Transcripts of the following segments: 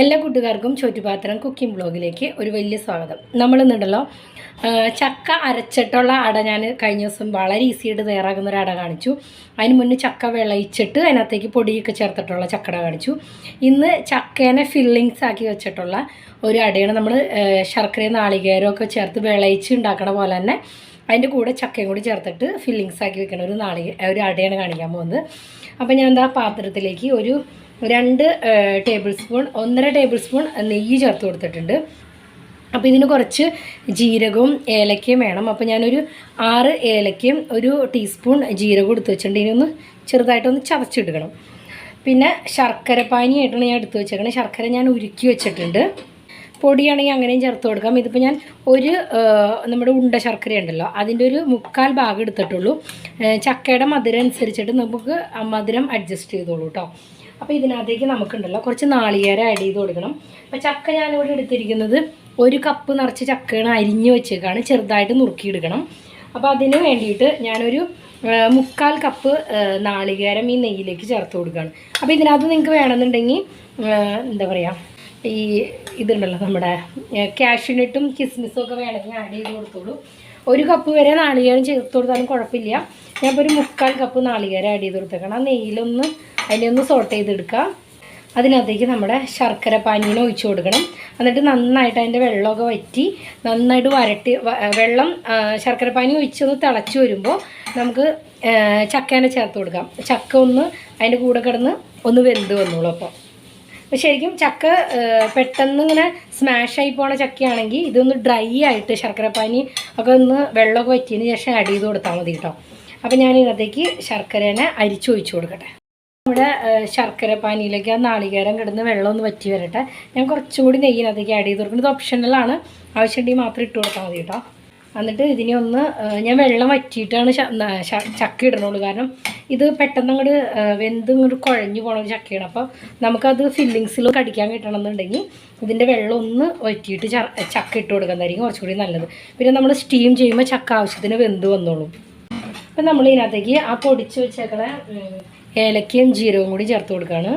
എല്ലാ കൂട്ടുകാർക്കും ചോറ്റുപാത്രം കുക്കിംഗ് ബ്ലോഗിലേക്ക് ഒരു വലിയ സ്വാഗതം. നമ്മൾ ഇന്നുണ്ടല്ലോ ചക്ക അരച്ചിട്ടുള്ള അട ഞാൻ കഴിഞ്ഞ ദിവസം വളരെ ഈസി ആയിട്ട് തയ്യാറാക്കുന്ന ഒരു അട കാണിച്ചു. അതിന് മുന്നേ ചക്ക വിളയിച്ചിട്ട് അതിനകത്തേക്ക് പൊടിയൊക്കെ ചേർത്തിട്ടുള്ള ചക്കട കാണിച്ചു. ഇന്ന് ചക്കേനെ ഫില്ലിങ്സ് ആക്കി വെച്ചിട്ടുള്ള ഒരു അടയാണ് നമ്മൾ ശർക്കരയും നാളികേരവും ഒക്കെ ചേർത്ത് വിളയിച്ച് ഉണ്ടാക്കണ പോലെ തന്നെ അതിന്റെ കൂടെ ചക്കയും കൂടി ചേർത്തിട്ട് ഫില്ലിങ്സ് ആക്കി വെക്കണ ഒരു നാളിക ഒരു അടയാണ് കാണിക്കാൻ പോകുന്നത്. അപ്പോൾ ഞാൻ എന്താ പാത്രത്തിലേക്ക് ഒരു രണ്ട് ടേബിൾ സ്പൂൺ ഒന്നര ടേബിൾ സ്പൂൺ നെയ്യ് ചേർത്ത് കൊടുത്തിട്ടുണ്ട്. അപ്പോൾ ഇതിന് കുറച്ച് ജീരകവും ഏലക്കയും വേണം. അപ്പോൾ ഞാനൊരു ആറ് ഏലക്കയും ഒരു ടീസ്പൂൺ ജീരകവും എടുത്ത് വെച്ചിട്ടുണ്ട്. ഇതിനൊന്ന് ചെറുതായിട്ടൊന്ന് ചതച്ചിടുക്കണം പിന്നെ ശർക്കര പാനിയായിട്ടാണ് ഞാൻ എടുത്ത് വെച്ചേക്കണത് ശർക്കര ഞാൻ ഉരുക്കി വെച്ചിട്ടുണ്ട്. പൊടിയാണെങ്കിൽ അങ്ങനെയും ചേർത്ത് കൊടുക്കാം. ഇതിപ്പോൾ ഞാൻ ഒരു നമ്മുടെ ഉണ്ട ശർക്കര ഉണ്ടല്ലോ അതിന്റെ ഒരു മുക്കാൽ ഭാഗം എടുത്തിട്ടുള്ളൂ. ചക്കയുടെ മധുരം അനുസരിച്ചിട്ട് നമുക്ക് മധുരം അഡ്ജസ്റ്റ് ചെയ്തോളൂ കേട്ടോ അപ്പോൾ ഇതിനകത്തേക്ക് നമുക്കുണ്ടല്ലോ കുറച്ച് നാളികേരം ആഡ് ചെയ്ത് കൊടുക്കണം. അപ്പോൾ ചക്ക ഞാനിവിടെ എടുത്തിരിക്കുന്നത് ഒരു കപ്പ് നിറച്ച് ചക്കയാണ് അരിഞ്ഞ് വെച്ചേക്കാണ്. ചെറുതായിട്ട് നുറുക്കിയെടുക്കണം. അപ്പോൾ അതിന് വേണ്ടിയിട്ട് ഞാനൊരു മുക്കാൽ കപ്പ് നാളികേരം ഈ നെയ്യിലേക്ക് ചേർത്ത് കൊടുക്കുകയാണ്. അപ്പോൾ ഇതിനകത്ത് നിങ്ങൾക്ക് വേണമെന്നുണ്ടെങ്കിൽ എന്താ പറയുക ഈ ഇതുണ്ടല്ലോ നമ്മുടെ ക്യാഷ്യൂനട്ടും കിസ്മിസും ഒക്കെ വേണമെങ്കിൽ ആഡ് ചെയ്ത് കൊടുത്തോളൂ. ഒരു കപ്പ് വരെ നാളികേരം ചേർത്ത് കൊടുത്താലും കുഴപ്പമില്ല. ഞാനിപ്പോൾ ഒരു മുക്കാൽ കപ്പ് നാളികേരം ആഡ് ചെയ്ത് കൊടുത്തേക്കണം. ആ നെയ്യിലൊന്ന് അതിനെ ഒന്ന് സോട്ട് ചെയ്തെടുക്കുക. അതിനകത്തേക്ക് നമ്മുടെ ശർക്കര പാനീനെ ഒഴിച്ചു കൊടുക്കണം. എന്നിട്ട് നന്നായിട്ട് അതിന്റെ വെള്ളമൊക്കെ വറ്റി നന്നായിട്ട് വരട്ടി വെള്ളം ശർക്കര പാനി ഒഴിച്ചൊന്ന് തിളച്ച് വരുമ്പോൾ നമുക്ക് ചക്കേനെ ചേർത്ത് കൊടുക്കാം. ചക്ക ഒന്ന് അതിന്റെ കൂടെ കിടന്ന് ഒന്ന് വെന്ത് വന്നോളൂ അപ്പോൾ ശരിക്കും ചക്ക പെട്ടെന്ന് ഇങ്ങനെ സ്മാഷ് ആയി പോണ ചക്കയാണെങ്കിൽ ഇതൊന്ന് ഡ്രൈ ആയിട്ട് ശർക്കര പാനി ഒക്കെ ഒന്ന് വെള്ളമൊക്കെ വറ്റിയതിന് ശേഷം ആഡ് ചെയ്ത് കൊടുത്താൽ മതി കേട്ടോ. അപ്പോൾ ഞാൻ ഇതിനകത്തേക്ക് ശർക്കരേനെ അരിച്ചൊഴിച്ചു കൊടുക്കട്ടെ. നമ്മുടെ ശർക്കര പാനിയിലേക്ക് ആ നാളികേരം കിടന്ന് വെള്ളം ഒന്ന് വറ്റി വരട്ടെ. ഞാൻ കുറച്ചും കൂടി നെയ്യിനകത്തേക്ക് ആഡ് ചെയ്ത് കൊടുക്കുന്നത് ഓപ്ഷണലാണ് ആവശ്യമുണ്ടെങ്കിൽ മാത്രം ഇട്ട് കൊടുത്താൽ മതി കേട്ടോ. എന്നിട്ട് ഇതിനെ ഒന്ന് ഞാൻ വെള്ളം വറ്റിയിട്ടാണ് ചക്ക ഇടണുള്ളൂ. കാരണം ഇത് പെട്ടെന്ന് അങ്ങോട്ട് വെന്ത് ഇങ്ങോട്ട് കുഴഞ്ഞു പോണ ഒരു ചക്കയാണ്. അപ്പോൾ നമുക്കത് ഫില്ലിങ്സിൽ കടിക്കാൻ കിട്ടണമെന്നുണ്ടെങ്കിൽ ഇതിന്റെ വെള്ളം ഒന്ന് വറ്റിയിട്ട് ചക്ക ഇട്ട് കൊടുക്കുന്നതായിരിക്കും കുറച്ചുകൂടി നല്ലത്. പിന്നെ നമ്മൾ സ്റ്റീം ചെയ്യുമ്പോൾ ചക്ക ആവശ്യത്തിന് വെന്ത് വന്നോളും. അപ്പം നമ്മൾ ഇതിനകത്തേക്ക് ആ പൊടിച്ച് വെച്ചേക്കണ ഏലക്കയും ജീരകവും കൂടി ചേർത്ത് കൊടുക്കുകയാണ്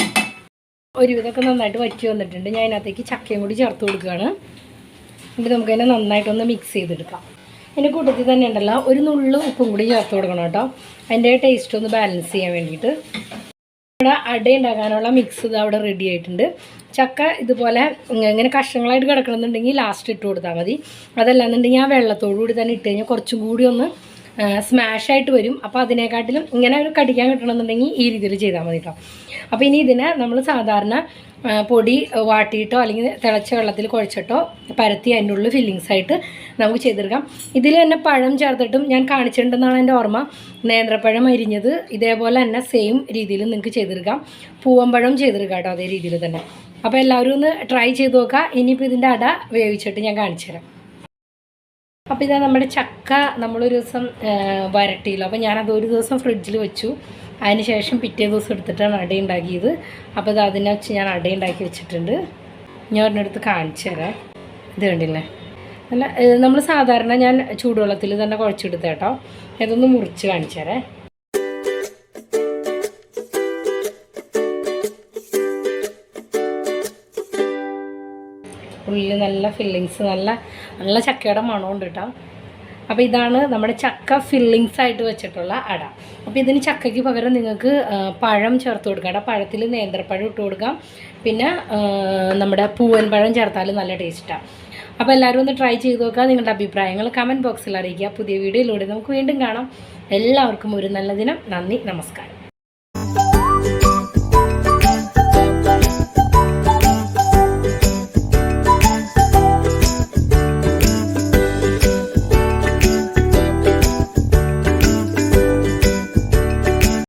ഒരുവിധമൊക്കെ നന്നായിട്ട് വറ്റി വന്നിട്ടുണ്ട്. ഞാൻ അതിനകത്തേക്ക് ചക്കയും കൂടി ചേർത്ത് കൊടുക്കുകയാണ് എന്നിട്ട് നമുക്കതിനെ നന്നായിട്ടൊന്ന് മിക്സ് ചെയ്തെടുക്കാം. അതിന്റെ കൂട്ടത്തിൽ തന്നെ ഉണ്ടല്ലോ ഒരു നുള്ളു ഉപ്പും കൂടി ചേർത്ത് കൊടുക്കണം കേട്ടോ. അതിന്റെ ടേസ്റ്റ് ഒന്ന് ബാലൻസ് ചെയ്യാൻ വേണ്ടിയിട്ട്. ഇവിടെ അട ഉണ്ടാക്കാനുള്ള മിക്സ് ഇത് അവിടെ റെഡി ആയിട്ടുണ്ട്. ചക്ക ഇതുപോലെ ഇങ്ങനെ കഷ്ണങ്ങളായിട്ട് കിടക്കണമെന്നുണ്ടെങ്കിൽ ലാസ്റ്റ് ഇട്ട് കൊടുത്താൽ മതി. അതല്ലാന്നുണ്ടെങ്കിൽ ആ വെള്ളത്തോടു കൂടി തന്നെ ഇട്ട് കഴിഞ്ഞാൽ കുറച്ചും കൂടി ഒന്ന് സ്മാഷ് ആയിട്ട് വരും. അപ്പോൾ അതിനെക്കാട്ടിലും ഇങ്ങനെ ഒരു കടിക്കാൻ കിട്ടണമെന്നുണ്ടെങ്കിൽ ഈ രീതിയിൽ ചെയ്താൽ മതി കേട്ടോ അപ്പോൾ ഇനി ഇതിനെ നമ്മൾ സാധാരണ പൊടി വാട്ടിയിട്ടോ അല്ലെങ്കിൽ തിളച്ച വെള്ളത്തിൽ കുഴച്ചിട്ടോ പരത്തി അതിന്റെ ഉള്ളിൽ ഫില്ലിങ്സ് ആയിട്ട് നമുക്ക് ചെയ്തെടുക്കാം. ഇതിൽ തന്നെ പഴം ചേർത്തിട്ടും ഞാൻ കാണിച്ചിട്ടുണ്ടെന്നാണ് എന്റെ ഓർമ്മ. നേന്ത്രപ്പഴം അരിഞ്ഞത് ഇതേപോലെ തന്നെ സെയിം രീതിയിൽ നിങ്ങൾക്ക് ചെയ്തെടുക്കാം. പൂവമ്പഴം ചെയ്തെടുക്കാം കേട്ടോ അതേ രീതിയിൽ തന്നെ. അപ്പോൾ എല്ലാവരും ഒന്ന് ട്രൈ ചെയ്ത് നോക്കുക. ഇനിയിപ്പോൾ ഇതിന്റെ അട വേവിച്ചിട്ട് ഞാൻ കാണിച്ചു തരാം അപ്പോൾ ഇതാ നമ്മുടെ ചക്ക നമ്മളൊരു ദിവസം വരട്ടിയില്ല. അപ്പോൾ ഞാനത് ഒരു ദിവസം ഫ്രിഡ്ജിൽ വെച്ചു. അതിന് ശേഷം പിറ്റേ ദിവസം എടുത്തിട്ടാണ് അട ഉണ്ടാക്കിയത്. അപ്പോൾ ഇത് അതിനെ വെച്ച് ഞാൻ അട ഉണ്ടാക്കി വെച്ചിട്ടുണ്ട്. ഞാൻ ഒരിടത്ത് കാണിച്ചു തരാം. ഇത് കണ്ടില്ലേ? നല്ല നമ്മൾ സാധാരണ ഞാൻ ചൂടുവെള്ളത്തിൽ തന്നെ കുഴച്ചെടുത്തേട്ടോ ഇതൊന്ന് മുറിച്ച് കാണിച്ചു തരാം. ഉള്ളിൽ നല്ല ഫില്ലിങ്സ് നല്ല നല്ല ചക്കയുടെ മണമുണ്ട് കേട്ടോ. അപ്പോൾ ഇതാണ് നമ്മുടെ ചക്ക ഫില്ലിങ്സ് ആയിട്ട് വെച്ചിട്ടുള്ള അട. അപ്പോൾ ഇതിന് ചക്കയ്ക്ക് പകരം നിങ്ങൾക്ക് പഴം ചേർത്ത് കൊടുക്കാം അട പഴത്തിൽ നേന്ത്രപ്പഴം ഇട്ട് കൊടുക്കാം. പിന്നെ നമ്മുടെ പൂവൻ പഴം ചേർത്താൽ നല്ല ടേസ്റ്റാണ് അപ്പോൾ എല്ലാവരും ഒന്ന് ട്രൈ ചെയ്ത് നോക്കുക. നിങ്ങളുടെ അഭിപ്രായങ്ങൾ കമന്റ് ബോക്സിൽ അറിയിക്കുക. പുതിയ വീഡിയോയിലൂടെ നമുക്ക് വീണ്ടും കാണാം. എല്ലാവർക്കും ഒരു നല്ല ദിനം. നന്ദി നമസ്കാരം.